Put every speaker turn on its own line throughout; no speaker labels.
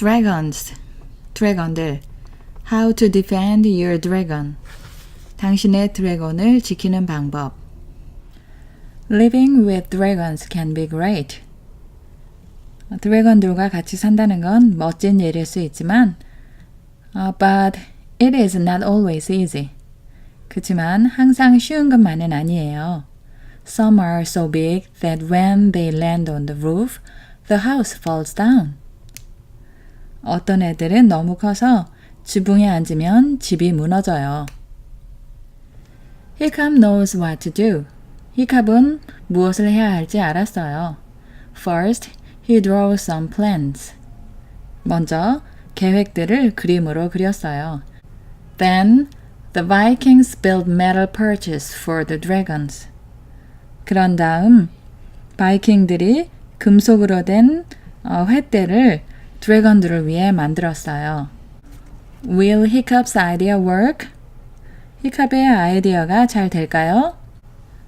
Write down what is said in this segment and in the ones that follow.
dragons, 드래곤들. How to defend your dragon. 당신의 드래곤을 지키는 방법. Living with dragons can be great. 드래곤들과 같이 산다는 건 멋진 일일 수 있지만, uh, but it is not always easy. 그치만 항상 쉬운 것만은 아니에요. Some are so big that when they land on the roof, the house falls down. 어떤 애들은 너무 커서 지붕에 앉으면 집이 무너져요. 히캅 knows what to do. 히캅은 무엇을 해야 할지 알았어요. First, he drew some plans. 먼저 계획들을 그림으로 그렸어요. Then, the Vikings built metal perches for the dragons. 그런 다음 바이킹들이 금속으로 된 어, 횃대를 드래곤들을 위해 만들었어요. Will Hiccup's idea work? 히캅의 아이디어가 잘 될까요?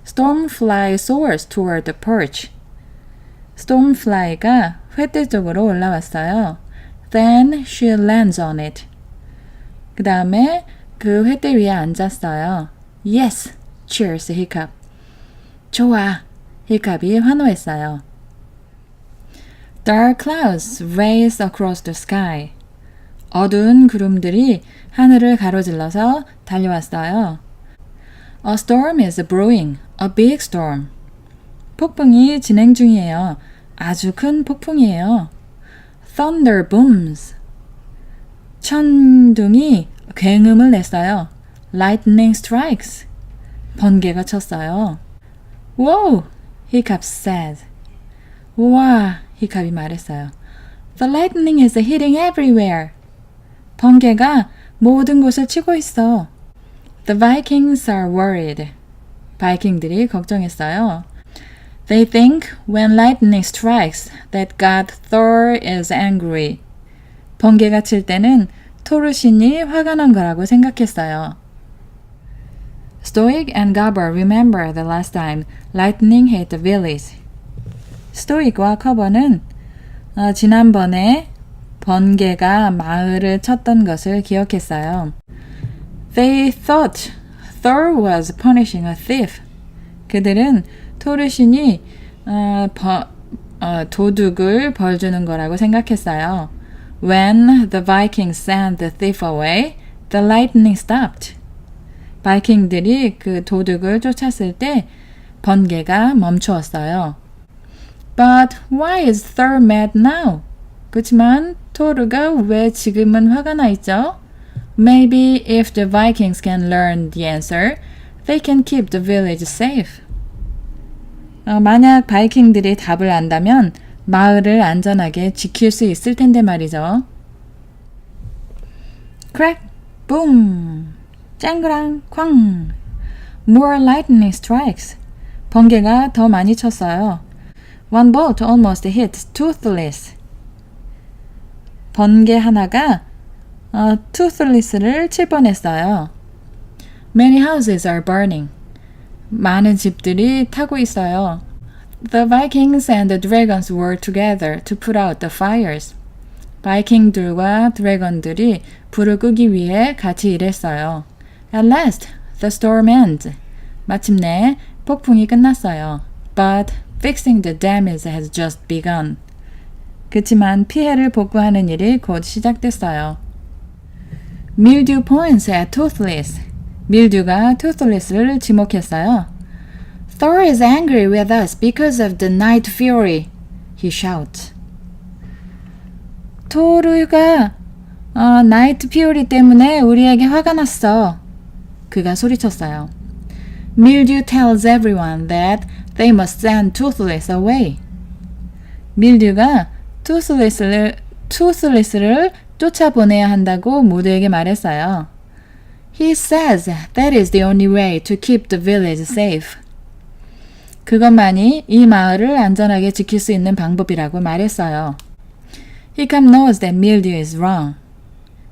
Stormfly soars toward the perch. Stormfly가 횃대 쪽으로 올라왔어요. Then she lands on it. 그 다음에 그 횃대 위에 앉았어요. Yes, cheers Hiccup. 좋아. 히캅이 환호했어요. Dark clouds race across the sky. 어두운 구름들이 하늘을 가로질러서 달려왔어요. A storm is brewing, a big storm. 폭풍이 진행 중이에요. 아주 큰 폭풍이에요. Thunder booms. 천둥이 굉음을 냈어요. Lightning strikes. 번개가 쳤어요. Whoa! Hiccup said. 우와! 히캅이 말했어요. The lightning is hitting everywhere. 번개가 모든 곳을 치고 있어. The Vikings are worried. 바이킹들이 걱정했어요. They think when lightning strikes that God Thor is angry. 번개가 칠 때는 토르신이 화가 난 거라고 생각했어요. Stoic and Gabber remember the last time lightning hit the village. 스토익과 커버는 어, 지난번에 번개가 마을을 쳤던 것을 기억했어요. They thought Thor was punishing a thief. 그들은 토르신이 어, 버, 어, 도둑을 벌 주는 거라고 생각했어요. When the Vikings sent the thief away, the lightning stopped. 바이킹들이 그 도둑을 쫓았을 때 번개가 멈추었어요. But why is Thor mad now? 그렇지만 토르가 왜 지금은 화가 나 있죠? Maybe if the Vikings can learn the answer, they can keep the village safe. 어, 만약 바이킹들이 답을 안다면 마을을 안전하게 지킬 수 있을 텐데 말이죠. Crack, boom, 짱그랑 쾅. More lightning strikes. 번개가 더 많이 쳤어요. One bolt almost hit Toothless. 번개 하나가 어, Toothless를 칠 뻔했어요. Many houses are burning. 많은 집들이 타고 있어요. The Vikings and the dragons work together to put out the fires. 바이킹들과 드래곤들이 불을 끄기 위해 같이 일했어요. At last, the storm ends. 마침내 폭풍이 끝났어요. But fixing the damage has just begun. 그치만 피해를 복구하는 일이 곧 시작됐어요. Mildew points at Toothless. 밀듀가 Toothless를 지목했어요. Thor is angry with us because of the night fury. He shouts. 토르가 어, 나이트 피오리 때문에 우리에게 화가 났어. 그가 소리쳤어요. Mildew tells everyone that they must send Toothless away. 밀듀가 Toothless를, Toothless를 쫓아보내야 한다고 모두에게 말했어요. He says that is the only way to keep the village safe. 그것만이 이 마을을 안전하게 지킬 수 있는 방법이라고 말했어요. Hiccup knows that Mildew is wrong.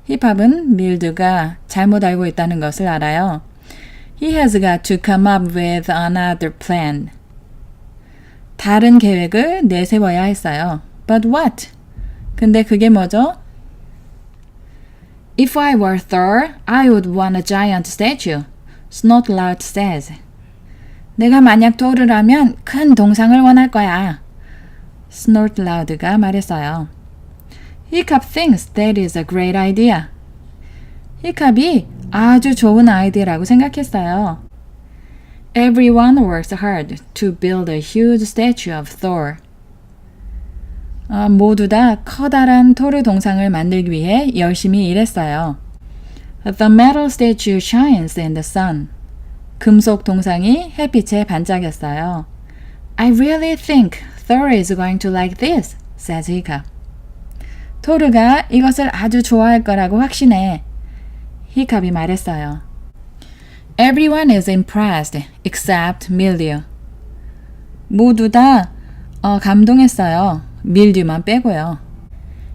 힙합은 밀드가 잘못 알고 있다는 것을 알아요. He has got to come up with another plan. 다른 계획을 내세워야 했어요. But what? 근데 그게 뭐죠? If I were Thor, I would want a giant statue. Snotlout says. 내가 만약 토르라면 큰 동상을 원할 거야. Snortloud가 말했어요. Hiccup thinks that is a great idea. 히캅이 아주 좋은 아이디어라고 생각했어요. Everyone works hard to build a huge statue of Thor. 어, 모두 다 커다란 토르 동상을 만들기 위해 열심히 일했어요. The metal statue shines in the sun. 금속 동상이 햇빛에 반짝였어요. I really think Thor is going to like this, says Hiccup. 토르가 이것을 아주 좋아할 거라고 확신해. 히캅이 말했어요. Everyone is impressed except Mildew. 모두 다 어, 감동했어요. 밀듀만 빼고요.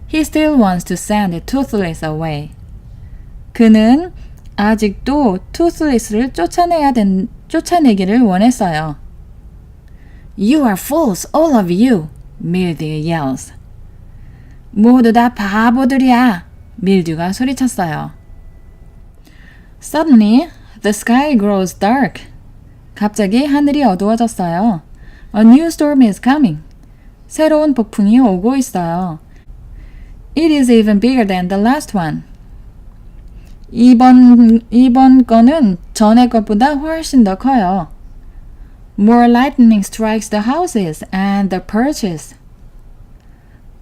He still wants to send Toothless away. 그는 아직도 Toothless를 쫓아내야 된, 쫓아내기를 원했어요. You are fools, all of you, Mildew yells. 모두 다 바보들이야, 밀듀가 소리쳤어요. Suddenly, the sky grows dark. 갑자기 하늘이 어두워졌어요. A new storm is coming. 새로운 폭풍이 오고 있어요. It is even bigger than the last one. 이번, 이번 거는 전에 것보다 훨씬 더 커요. More lightning strikes the houses and the perches.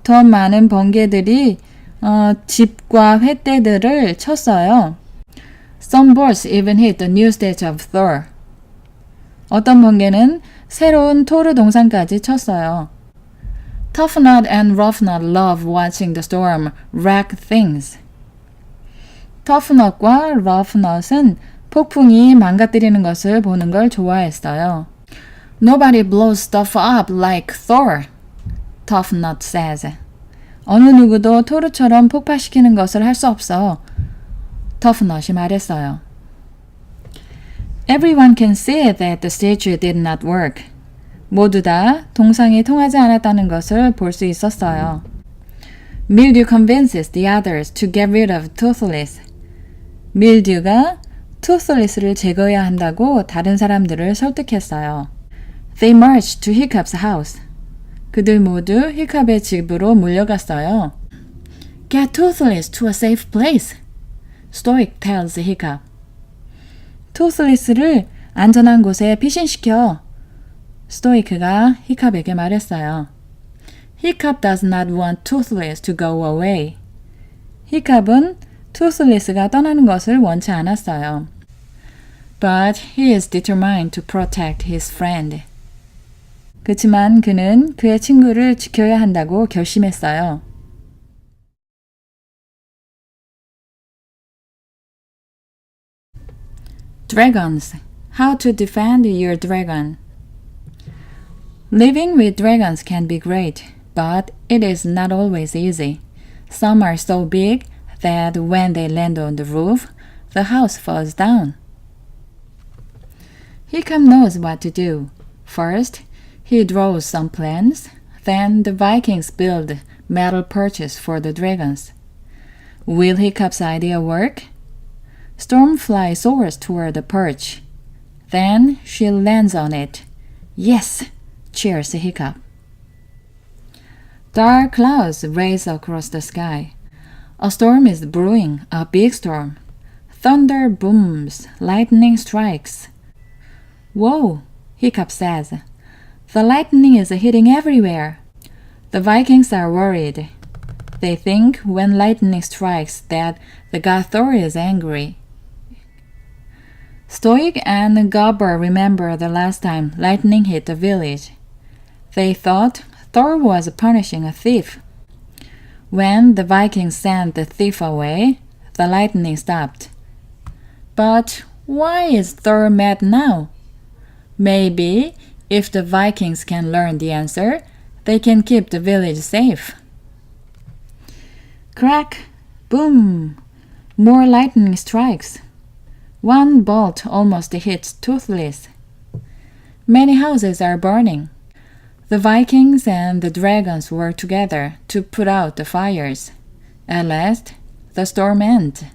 더 많은 번개들이 어, 집과 횃대들을 쳤어요. Some bolts even hit the new stage of Thor. 어떤 번개는 새로운 토르 동상까지 쳤어요. Tough Nut and Rough Nut love watching the storm wreck things. Tough Nut과 Rough Nut은 폭풍이 망가뜨리는 것을 보는 걸 좋아했어요. Nobody blows stuff up like Thor, Tough Nut says. 어느 누구도 토르처럼 폭파시키는 것을 할 수 없어. 터프넛이 말했어요. Everyone can see that the statue did not work. 모두 다 동상이 통하지 않았다는 것을 볼 수 있었어요. Mildew convinces the others to get rid of Toothless. 밀듀가 Toothless를 제거해야 한다고 다른 사람들을 설득했어요. They marched to Hiccup's house. 그들 모두 히캅의 집으로 몰려갔어요. Get Toothless to a safe place. Stoic tells Hiccup. 토슬리스를 안전한 곳에 피신시켜. 스토이크가 히캅에게 말했어요. Hiccup does not want Toothless to go away. 히캅은 토슬리스가 떠나는 것을 원치 않았어요. But he is determined to protect his friend. 그치만 그는 그의 친구를 지켜야 한다고 결심했어요. Dragons. How to defend your dragon. Living with dragons can be great, but it is not always easy. Some are so big that when they land on the roof, the house falls down. Hiccup knows what to do. First, he draws some plans, then the Vikings build metal perches for the dragons. Will Hiccup's idea work? Stormfly soars toward the perch. Then she lands on it. Yes, cheers Hiccup. Dark clouds race across the sky. A storm is brewing, a big storm. Thunder booms, lightning strikes. Whoa, Hiccup says. The lightning is hitting everywhere. The Vikings are worried. They think when lightning strikes that the god Thor is angry. Stoic and Gobber remember the last time lightning hit the village. They thought Thor was punishing a thief. When the Vikings sent the thief away, the lightning stopped. But why is Thor mad now? Maybe if the Vikings can learn the answer, they can keep the village safe. Crack! Boom! More lightning strikes. One bolt almost hits Toothless. Many houses are burning. The Vikings and the dragons work together to put out the fires. At last, the storm end,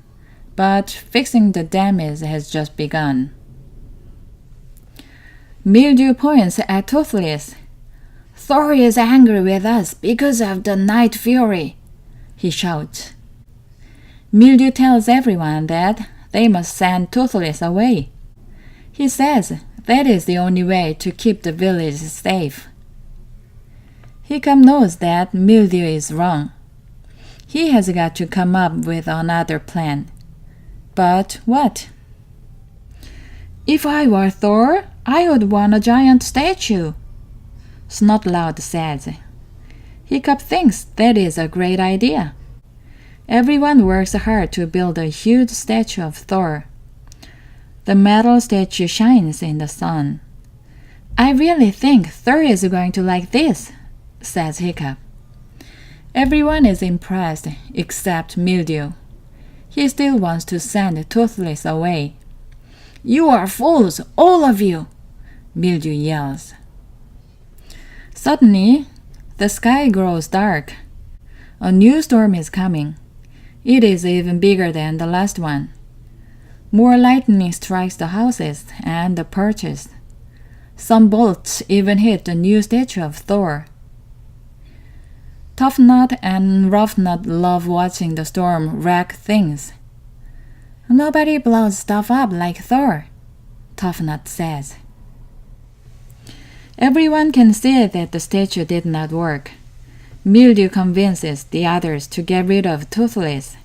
but fixing the damage has just begun. Mildew points at Toothless. Thor is angry with us because of the night fury, he shouts. Mildew tells everyone that they must send Toothless away. He says that is the only way to keep the village safe. Hiccup knows that Mildew is wrong. He has got to come up with another plan. But what? If I were Thor, I would want a giant statue, Snotloud says. Hiccup thinks that is a great idea. Everyone works hard to build a huge statue of Thor. The metal statue shines in the sun. I really think Thor is going to like this, says Hiccup. Everyone is impressed except Mildew. He still wants to send Toothless away. You are fools, all of you! Mildew yells. Suddenly, the sky grows dark. A new storm is coming. It is even bigger than the last one. More lightning strikes the houses and the perches. Some bolts even hit the new statue of Thor. Tough Nut and Rough Nut love watching the storm wreck things. Nobody blows stuff up like Thor, Tough Nut says. Everyone can see that the statue did not work. Mildew convinces the others to get rid of Toothless.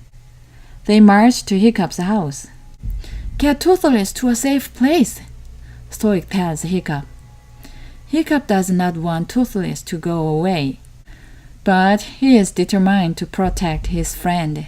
They march to Hiccup's house. Get Toothless to a safe place, Stoic tells Hiccup. Hiccup does not want Toothless to go away, but he is determined to protect his friend.